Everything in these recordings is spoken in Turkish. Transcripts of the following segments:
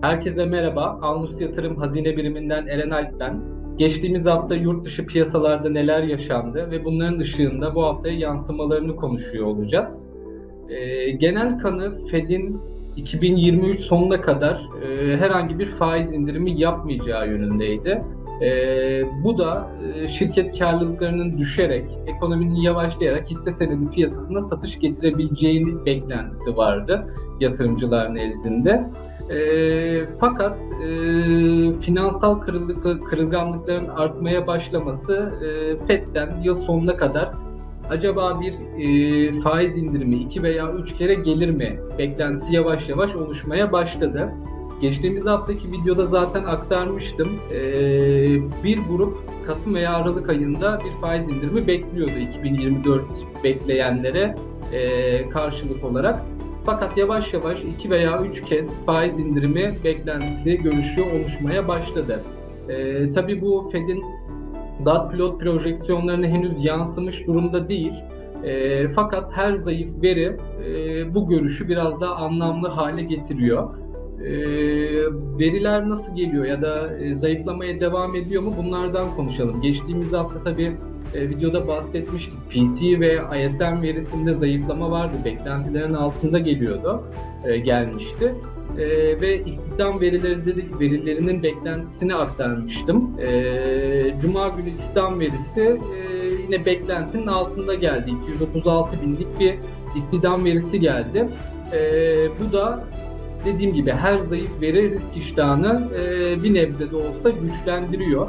Herkese merhaba. Alnus Yatırım Hazine Biriminden Eren Alp ben. Geçtiğimiz hafta yurt dışı piyasalarda neler yaşandı ve bunların ışığında bu haftaya yansımalarını konuşuyor olacağız. Ee, genel kanı Fed'in 2023 sonuna kadar e, herhangi bir faiz indirimi yapmayacağı yönündeydi. E, bu da e, şirket karlılıklarının düşerek, ekonominin yavaşlayarak hisse senedi piyasasına satış getirebileceğini beklentisi vardı yatırımcılar nezdinde. E, fakat e, finansal kırıllık, kırılganlıkların artmaya başlaması e, FED'den yıl sonuna kadar acaba bir e, faiz indirimi iki veya üç kere gelir mi beklentisi yavaş yavaş oluşmaya başladı. Geçtiğimiz haftaki videoda zaten aktarmıştım. E, bir grup Kasım veya Aralık ayında bir faiz indirimi bekliyordu 2024 bekleyenlere e, karşılık olarak. Fakat yavaş yavaş iki veya üç kez faiz indirimi beklentisi, görüşü oluşmaya başladı. E, tabii bu Fed'in dot plot projeksiyonlarına henüz yansımış durumda değil. E, fakat her zayıf veri e, bu görüşü biraz daha anlamlı hale getiriyor. E, veriler nasıl geliyor ya da e, zayıflamaya devam ediyor mu bunlardan konuşalım. Geçtiğimiz hafta tabii e, videoda bahsetmiştik. PC ve ISM verisinde zayıflama vardı. Beklentilerin altında geliyordu, e, gelmişti. E, ve istihdam verileri verilerinin beklentisini aktarmıştım. E, Cuma günü istihdam verisi e, yine beklentinin altında geldi. 236 binlik bir istihdam verisi geldi. E, bu da dediğim gibi her zayıf veri risk iştahını e, bir nebze de olsa güçlendiriyor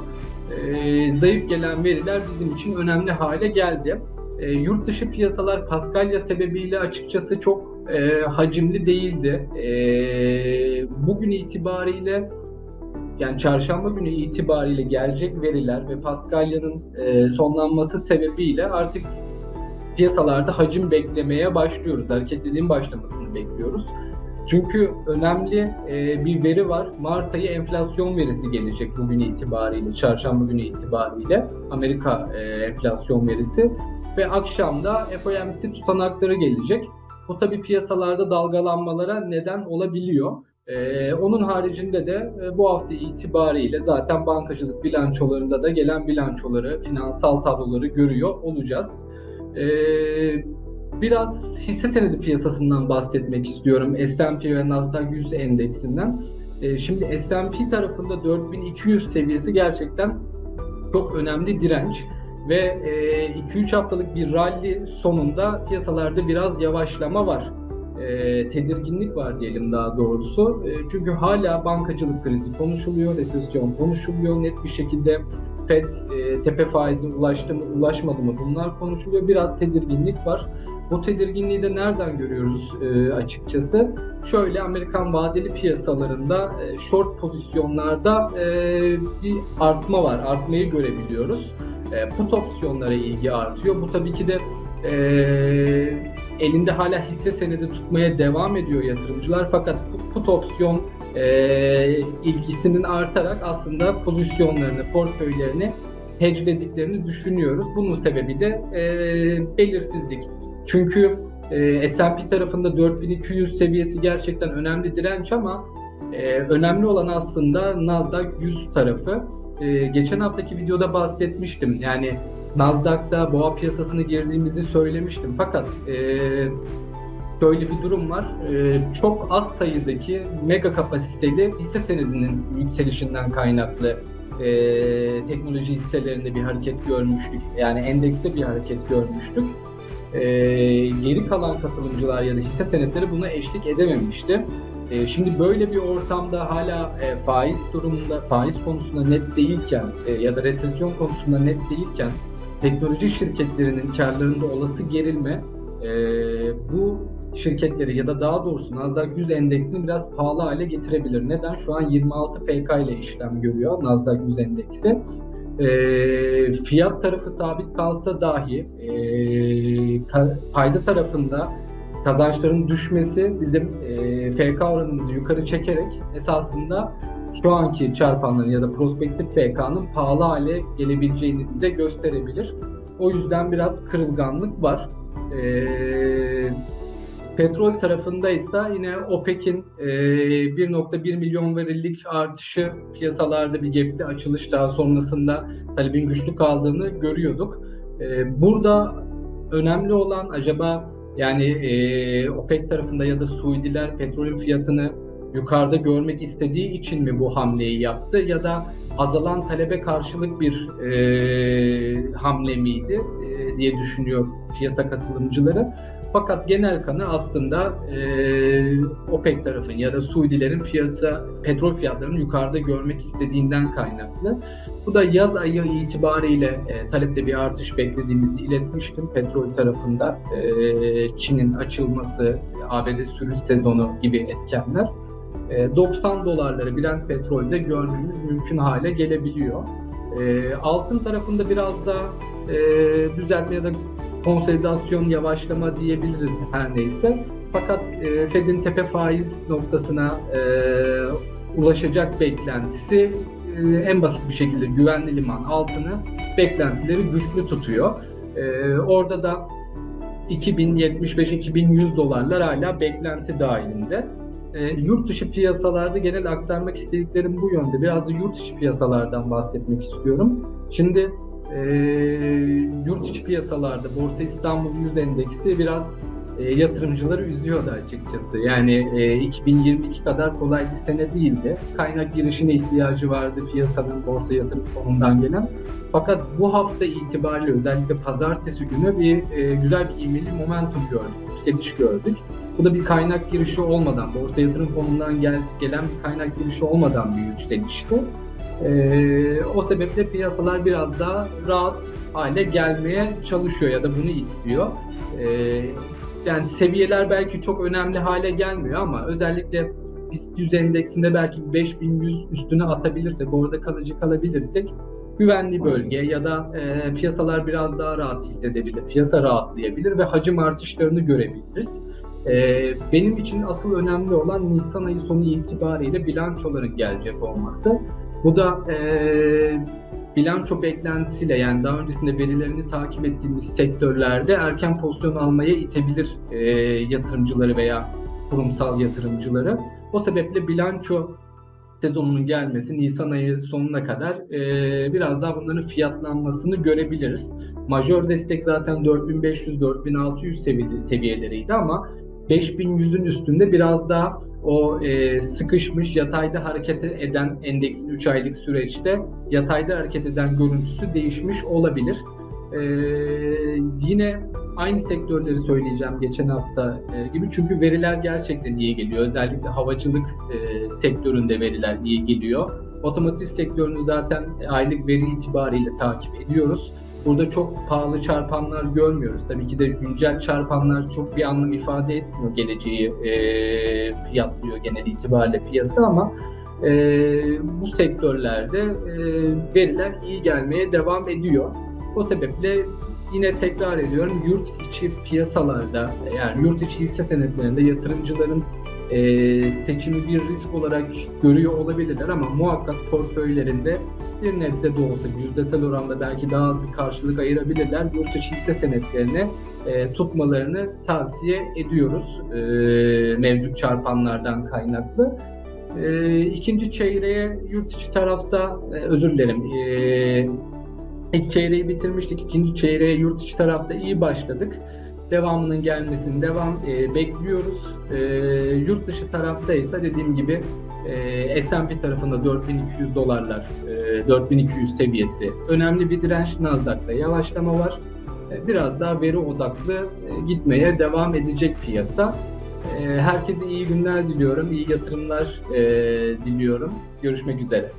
e, zayıf gelen veriler bizim için önemli hale geldi. E, yurt dışı piyasalar Paskalya sebebiyle açıkçası çok e, hacimli değildi. E, bugün itibariyle yani çarşamba günü itibariyle gelecek veriler ve Paskalya'nın e, sonlanması sebebiyle artık piyasalarda hacim beklemeye başlıyoruz. Hareketliliğin başlamasını bekliyoruz. Çünkü önemli e, bir veri var. Mart ayı enflasyon verisi gelecek bugün itibariyle, çarşamba günü itibariyle. Amerika e, enflasyon verisi. Ve akşamda FOMC tutanakları gelecek. Bu tabi piyasalarda dalgalanmalara neden olabiliyor. Ee, onun haricinde de e, bu hafta itibariyle zaten bankacılık bilançolarında da gelen bilançoları, finansal tabloları görüyor olacağız. Ee, Biraz hisse senedi piyasasından bahsetmek istiyorum. S&P ve Nasdaq 100 endeksinden. Ee, şimdi S&P tarafında 4200 seviyesi gerçekten çok önemli direnç ve 2-3 e, haftalık bir rally sonunda piyasalarda biraz yavaşlama var. E, tedirginlik var diyelim daha doğrusu. E, çünkü hala bankacılık krizi konuşuluyor, resesyon konuşuluyor net bir şekilde. FED tepe faizi ulaştı mı, ulaşmadı mı bunlar konuşuluyor. Biraz tedirginlik var. Bu tedirginliği de nereden görüyoruz e, açıkçası? Şöyle Amerikan vadeli piyasalarında e, short pozisyonlarda e, bir artma var. Artmayı görebiliyoruz. E, put opsiyonlara ilgi artıyor. Bu tabii ki de e, elinde hala hisse senedi tutmaya devam ediyor yatırımcılar. Fakat put opsiyon e, ilgisinin artarak aslında pozisyonlarını, portföylerini hedgelediklerini düşünüyoruz. Bunun sebebi de e, belirsizlik. Çünkü e, S&P tarafında 4200 seviyesi gerçekten önemli direnç ama e, önemli olan aslında Nasdaq 100 tarafı. E, geçen haftaki videoda bahsetmiştim. Yani Nasdaq'ta boğa piyasasına girdiğimizi söylemiştim. Fakat e, şöyle bir durum var. E, çok az sayıdaki mega kapasiteli hisse senedinin yükselişinden kaynaklı e, teknoloji hisselerinde bir hareket görmüştük. Yani endekste bir hareket görmüştük e, geri kalan katılımcılar ya da hisse senetleri buna eşlik edememişti. E, şimdi böyle bir ortamda hala e, faiz durumunda, faiz konusunda net değilken e, ya da resesyon konusunda net değilken teknoloji şirketlerinin karlarında olası gerilme e, bu şirketleri ya da daha doğrusu Nasdaq 100 endeksini biraz pahalı hale getirebilir. Neden? Şu an 26 FK ile işlem görüyor Nasdaq 100 endeksi. E, fiyat tarafı sabit kalsa dahi e, payda tarafında kazançların düşmesi bizim e, FK oranımızı yukarı çekerek esasında şu anki çarpanların ya da prospektif FK'nın pahalı hale gelebileceğini bize gösterebilir. O yüzden biraz kırılganlık var. Ee, Petrol tarafındaysa yine OPEC'in e, 1.1 milyon varillik artışı piyasalarda bir gap'li açılış daha sonrasında talebin güçlü kaldığını görüyorduk. E, burada önemli olan acaba yani e, OPEC tarafında ya da Suudiler petrolün fiyatını yukarıda görmek istediği için mi bu hamleyi yaptı ya da azalan talebe karşılık bir e, hamle miydi e, diye düşünüyor piyasa katılımcıları. Fakat genel kanı aslında e, OPEC tarafın ya da Suudilerin piyasa petrol fiyatlarını yukarıda görmek istediğinden kaynaklı. Bu da yaz ayı itibariyle e, talepte bir artış beklediğimizi iletmiştim. Petrol tarafında e, Çin'in açılması, ABD sürüş sezonu gibi etkenler. E, 90 dolarları Brent petrolde görmemiz mümkün hale gelebiliyor. E, altın tarafında biraz da e, düzeltme ya da konsolidasyon yavaşlama diyebiliriz her neyse. Fakat e, Fed'in tepe faiz noktasına e, ulaşacak beklentisi e, en basit bir şekilde güvenli liman altını beklentileri güçlü tutuyor. E, orada da 2075-2100 dolarlar hala beklenti dahilinde. E, yurt dışı piyasalarda genel aktarmak istediklerim bu yönde. Biraz da yurt dışı piyasalardan bahsetmek istiyorum. Şimdi e, yurt içi piyasalarda Borsa İstanbul 100 endeksi biraz e, yatırımcıları üzüyordu açıkçası. Yani e, 2022 kadar kolay bir sene değildi. Kaynak girişine ihtiyacı vardı piyasanın borsa yatırım fonundan gelen. Fakat bu hafta itibariyle özellikle pazartesi günü bir e, güzel bir ivmeli momentum gördük, yükseliş gördük. Bu da bir kaynak girişi olmadan, borsa yatırım fonundan gel, gelen bir kaynak girişi olmadan bir yükselişti. Ee, o sebeple piyasalar biraz daha rahat hale gelmeye çalışıyor ya da bunu istiyor. Ee, yani seviyeler belki çok önemli hale gelmiyor ama özellikle BIST 100 endeksinde belki 5100 üstüne atabilirsek, orada kalıcı kalabilirsek güvenli bölge ya da e, piyasalar biraz daha rahat hissedebilir, piyasa rahatlayabilir ve hacim artışlarını görebiliriz. E, benim için asıl önemli olan Nisan ayı sonu itibariyle bilançoların gelecek olması. Bu da e, bilanço beklentisiyle yani daha öncesinde verilerini takip ettiğimiz sektörlerde erken pozisyon almaya itebilir e, yatırımcıları veya kurumsal yatırımcıları. O sebeple bilanço sezonunun gelmesi Nisan ayı sonuna kadar e, biraz daha bunların fiyatlanmasını görebiliriz. Majör destek zaten 4500-4600 seviye, seviyeleriydi ama 5100'ün üstünde biraz daha o e, sıkışmış yatayda hareket eden endeksin 3 aylık süreçte yatayda hareket eden görüntüsü değişmiş olabilir. E, yine aynı sektörleri söyleyeceğim geçen hafta e, gibi çünkü veriler gerçekten iyi geliyor. Özellikle havacılık e, sektöründe veriler iyi geliyor. Otomotiv sektörünü zaten aylık veri itibariyle takip ediyoruz. Burada çok pahalı çarpanlar görmüyoruz. Tabii ki de güncel çarpanlar çok bir anlam ifade etmiyor. Geleceği e, fiyatlıyor genel itibariyle piyasa ama e, bu sektörlerde e, veriler iyi gelmeye devam ediyor. O sebeple yine tekrar ediyorum yurt içi piyasalarda yani yurt içi hisse senetlerinde yatırımcıların e, seçimi bir risk olarak görüyor olabilirler ama muhakkak portföylerinde bir nebze de olsa yüzdesel oranda belki daha az bir karşılık ayırabilirler. Yurt içi hisse senetlerini e, tutmalarını tavsiye ediyoruz e, mevcut çarpanlardan kaynaklı. E, ikinci çeyreğe yurt içi tarafta e, özür dilerim. E, ilk çeyreği bitirmiştik. İkinci çeyreğe yurt içi tarafta iyi başladık devamının gelmesini devam e, bekliyoruz. E, yurt dışı tarafta ise dediğim gibi e, S&P tarafında 4200 dolarlar, e, 4200 seviyesi önemli bir direnç. Nasdaq'ta yavaşlama var. E, biraz daha veri odaklı e, gitmeye devam edecek piyasa. E, herkese iyi günler diliyorum, iyi yatırımlar e, diliyorum. Görüşmek üzere.